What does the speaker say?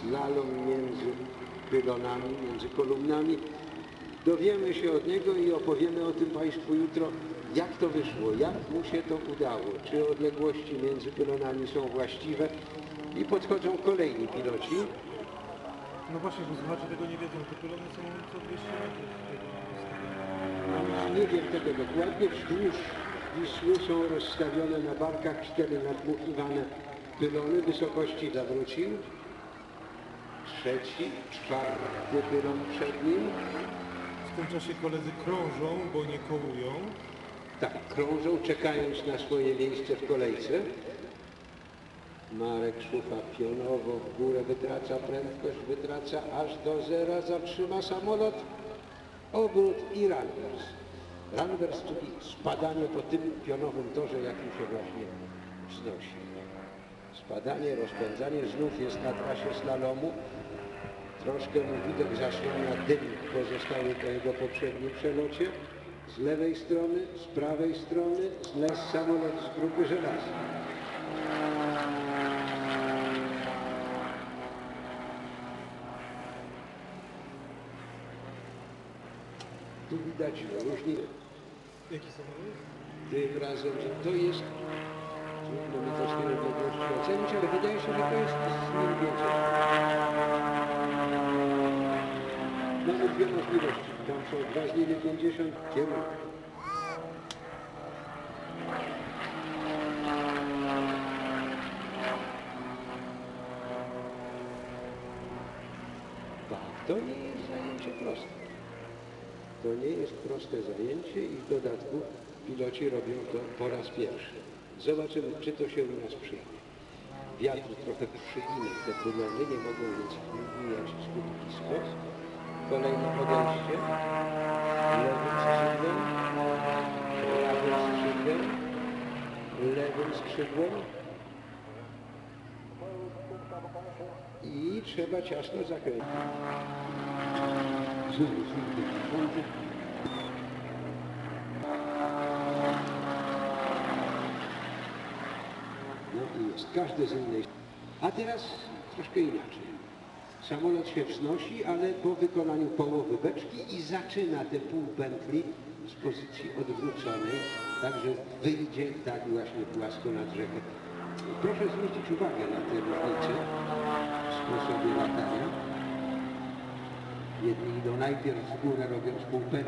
slalom między pylonami, między kolumnami. Dowiemy się od niego i opowiemy o tym Państwu jutro, jak to wyszło, jak mu się to udało, czy odległości między pylonami są właściwe i podchodzą kolejni piloci. No właśnie, bo słuchacze tego nie wiedzą, te pylony są co 200 metrów. Nie wiem tego dokładnie, wzdłuż Wisły są rozstawione na barkach cztery nadmuchiwane pylony wysokości zawrócił. Trzeci, czwarty pylon przed nim. W tym czasie koledzy krążą, bo nie kołują. Tak, krążą, czekając na swoje miejsce w kolejce. Marek Szufa pionowo w górę wytraca prędkość, wytraca aż do zera, zatrzyma samolot, obrót i runwers. Runwers, czyli spadanie po tym pionowym torze, jakim się właśnie wznosi. Spadanie, rozpędzanie, znów jest na trasie slalomu. Troszkę mu widok zasłania dym pozostały po jego poprzednim przelocie. Z lewej strony, z prawej strony zlazł samolot z grupy żelaza. Tu widać różnicę. Jaki samolot? Tym razem to jest, mi to jest więcej. Mamy dwie możliwości. Tam są dwa z nimi 50 kierunków. Tak, to nie jest zajęcie proste. To nie jest proste zajęcie i w dodatku piloci robią to po raz pierwszy. Zobaczymy, czy to się u nas przyjmie. Wiatr trochę przygina te pylony, nie mogą więc wbijać zbyt blisko. Kolejne podejście. Lewym skrzydłem, prawym skrzydłem, lewym skrzydłem. I trzeba ciasno zakręcić. Znowu znikły dziesiąty. I jest, każdy z innej. A teraz troszkę inaczej. Samolot się wznosi, ale po wykonaniu połowy beczki i zaczyna te półpętli z pozycji odwróconej, także wyjdzie tak właśnie płasko nad rzekę. Proszę zwrócić uwagę na te różnice w sposobie latania. Jedni idą najpierw w górę robiąc półpętlę,